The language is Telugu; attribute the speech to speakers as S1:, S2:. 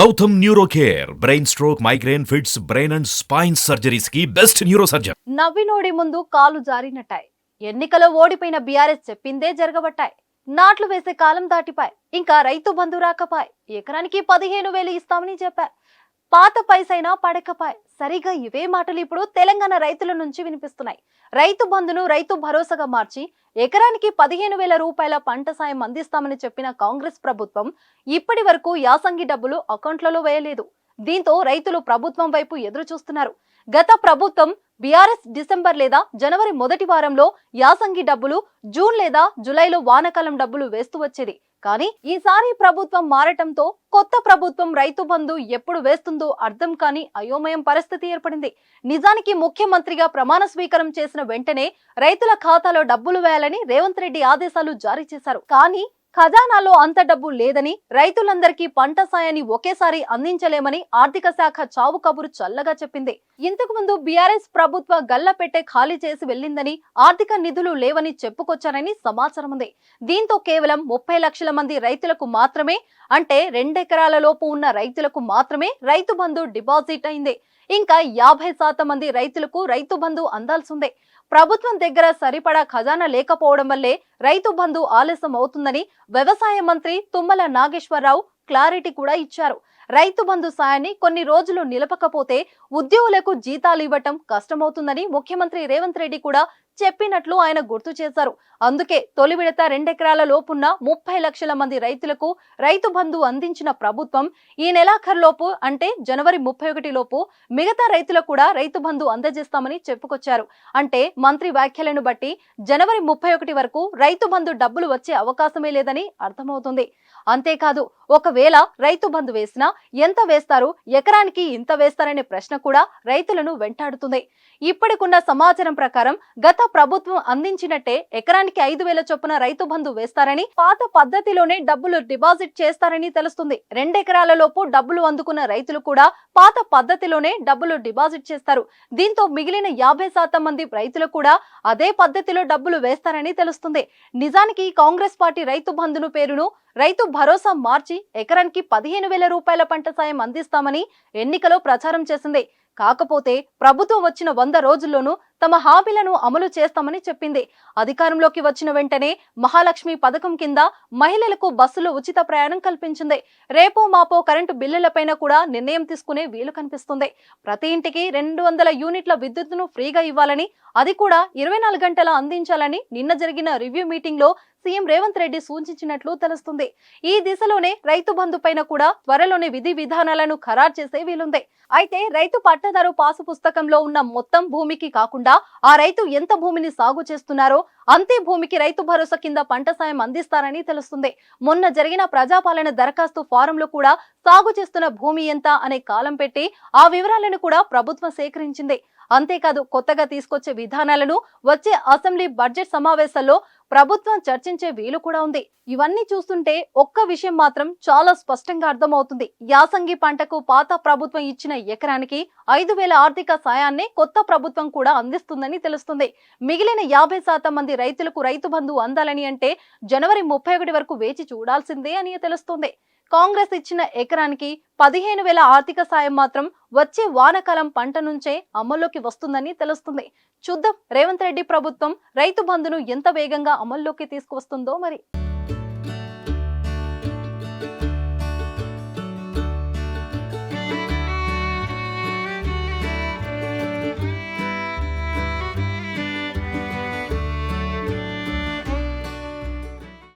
S1: Gautam neuro care brain stroke migraine fits brain and spine సర్జరీస్కి best neuro surgeon
S2: నవ్వినోడి ముందు కాలు జారినట్టాయి. ఎన్నికలో ఓడిపోయిన బీఆర్ఎస్ చెప్పిందే జరగబట్టాయి. నాట్లు వేసే కాలం దాటిపాయ్. ఇంకా రైతు బంధు రాకపాయ్. ఎకరానికి పదిహేను వేలు ఇస్తామని చెప్పా. పాత పైసైనా పడకపాయ్. సరిగా ఇవే మాటలు ఇప్పుడు తెలంగాణ రైతుల నుంచి వినిపిస్తున్నాయి. రైతు బంధును రైతు భరోసాగా మార్చి ఎకరానికి పదిహేను వేల రూపాయల పంట సాయం అందిస్తామని చెప్పిన కాంగ్రెస్ ప్రభుత్వం ఇప్పటి వరకు యాసంగి డబ్బులు అకౌంట్లలో వేయలేదు. దీంతో రైతులు ప్రభుత్వం వైపు ఎదురు చూస్తున్నారు గత ప్రభుత్వం బీఆర్ఎస్ డిసెంబర్ లేదా జనవరి మొదటి వారంలో యాసంగి డబ్బులు జూన్ లేదా జూలైలో వానకాలం డబ్బులు వేస్తూ వచ్చేది. కానీ ఈసారి ప్రభుత్వం మారటంతో కొత్త ప్రభుత్వం రైతు బంధు ఎప్పుడు వేస్తుందో అర్థం కాని అయోమయం పరిస్థితి ఏర్పడింది. నిజానికి ముఖ్యమంత్రిగా ప్రమాణ స్వీకారం చేసిన వెంటనే రైతుల ఖాతాలో డబ్బులు వేయాలని రేవంత్ రెడ్డి ఆదేశాలు జారీ చేశారు. కానీ ఖజానాలో అంత డబ్బు లేదని రైతులందరికీ పంట సాయాన్ని ఒకేసారి అందించలేమని ఆర్థిక శాఖ చావు కబురు చల్లగా చెప్పింది. ఇంతకు ముందు బీఆర్ఎస్ ప్రభుత్వ గల్ల పెట్టే ఖాళీ చేసి వెళ్ళిందని ఆర్థిక నిధులు లేవని చెప్పుకొచ్చారని సమాచారం ఉంది. దీంతో కేవలం ముప్పై లక్షల మంది రైతులకు మాత్రమే అంటే రెండెకరాల లోపు ఉన్న రైతులకు మాత్రమే రైతు బంధు డిపాజిట్ అయింది. ఇంకా యాభై శాతం మంది రైతులకు రైతు బంధు అందాల్సిందే. ప్రభుత్వం దగ్గర సరిపడా ఖజానా లేకపోవడం వల్లే రైతు బంధు ఆలస్యం అవుతుందని వ్యవసాయ మంత్రి తుమ్మల నాగేశ్వరరావు క్లారిటీ కూడా ఇచ్చారు. రైతు బంధు సాయాన్ని కొన్ని రోజులు నిలపకపోతే ఉద్యోగులకు జీతాలు ఇవ్వటం కష్టమవుతుందని ముఖ్యమంత్రి రేవంత్ రెడ్డి కూడా చెప్పినట్లు ఆయన గుర్తు చేశారు. అందుకే తొలి విడత రెండెకరాల లోపున్న ముప్పై లక్షల మంది రైతులకు రైతు బంధు అందించిన ప్రభుత్వం ఈ నెలాఖరులోపు అంటే జనవరి ముప్పై ఒకటి లోపు మిగతా రైతులకు కూడా రైతు బంధు అందజేస్తామని చెప్పుకొచ్చారు. అంటే మంత్రి వ్యాఖ్యలను బట్టి జనవరి ముప్పై ఒకటి వరకు రైతు బంధు డబ్బులు వచ్చే అవకాశమే లేదని అర్థమవుతుంది. అంతేకాదు ఒకవేళ రైతు బంధు వేసినా ఎంత వేస్తారు ఎకరానికి ఇంత వేస్తారనే ప్రశ్న కూడా రైతులను వెంటాడుతుంది. ఇప్పటికున్న సమాచారం ప్రకారం గత ప్రభుత్వం అందించినట్టే ఎకరానికి ఐదు వేల చొప్పున రైతు బంధు వేస్తారని పాత పద్ధతిలోనే డబ్బులు డిపాజిట్ చేస్తారని తెలుస్తుంది. రెండెకరాల లోపు డబ్బులు అందుకున్న రైతులు కూడా పాత పద్ధతిలోనే డబ్బులు డిపాజిట్ చేస్తారు. దీంతో మిగిలిన యాభై శాతం మంది రైతులు కూడా అదే పద్ధతిలో డబ్బులు వేస్తారని తెలుస్తుంది. నిజానికి కాంగ్రెస్ పార్టీ రైతు బంధును పేరును రైతు భరోసా మార్చి ఎకరానికి పదిహేను వేల రూపాయల పంట సాయం అందిస్తామని ఎన్నికలో ప్రచారం చేసింది. కాకపోతే ప్రభుత్వం వచ్చిన వంద రోజుల్లోనూ తమ హామీలను అమలు చేస్తామని చెప్పింది. అధికారంలోకి వచ్చిన వెంటనే మహాలక్ష్మి పథకం కింద మహిళలకు బస్సులో ఉచిత ప్రయాణం కల్పించింది. రేపో మాపో కరెంటు బిల్లులపైన కూడా నిర్ణయం తీసుకునే వీలు కనిపిస్తుంది. ప్రతి ఇంటికి రెండు వందల యూనిట్ల విద్యుత్తును ఫ్రీగా ఇవ్వాలని అది కూడా ఇరవై నాలుగు గంటల అందించాలని నిన్న జరిగిన రివ్యూ మీటింగ్లో సీఎం రేవంత్ రెడ్డి సూచించినట్లు తెలుస్తుంది. ఈ దిశలోనే రైతు బంధు పైన కూడా త్వరలోనే విధి విధానాలను ఖరారు చేసే వీలుంది. అయితే రైతు పట్టదారు పాసు పుస్తకంలో ఉన్న మొత్తం భూమికి కాకుండా కాకుండా ఆ రైతు ఎంత భూమిని సాగు చేస్తున్నారో అంతే భూమికి రైతు భరోసా కింద పంట సాయం అందిస్తారని తెలుస్తుంది. మొన్న జరిగిన ప్రజాపాలన దరఖాస్తు ఫారంలో కూడా సాగు చేస్తున్న భూమి ఎంత అనే కాలం పెట్టి ఆ వివరాలను కూడా ప్రభుత్వం సేకరించింది. అంతేకాదు కొత్తగా తీసుకొచ్చే విధానాలను వచ్చే అసెంబ్లీ బడ్జెట్ సమావేశాల్లో ప్రభుత్వం చర్చించే వీలు కూడా ఉంది. ఇవన్నీ చూస్తుంటే ఒక్క విషయం మాత్రం చాలా స్పష్టంగా అర్థమవుతుంది. యాసంగి పంటకు పాత ప్రభుత్వం ఇచ్చిన ఎకరానికి ఐదు వేల ఆర్థిక సాయాన్నే కొత్త ప్రభుత్వం కూడా అందిస్తుందని తెలుస్తుంది. మిగిలిన యాభై శాతం మంది రైతులకు రైతు బంధు అందాలని అంటే జనవరి ముప్పై ఒకటి వరకు వేచి చూడాల్సిందే అని తెలుస్తుంది. కాంగ్రెస్ ఇచ్చిన ఎకరానికి పదిహేను వేల ఆర్థిక సాయం మాత్రం వచ్చే వానకాలం పంట నుంచే అమల్లోకి వస్తుందని తెలుస్తుంది. చూద్దాం. రేవంత్ రెడ్డి ప్రభుత్వం రైతు బంధును ఎంత వేగంగా అమల్లోకి తీసుకువస్తుందో మరి.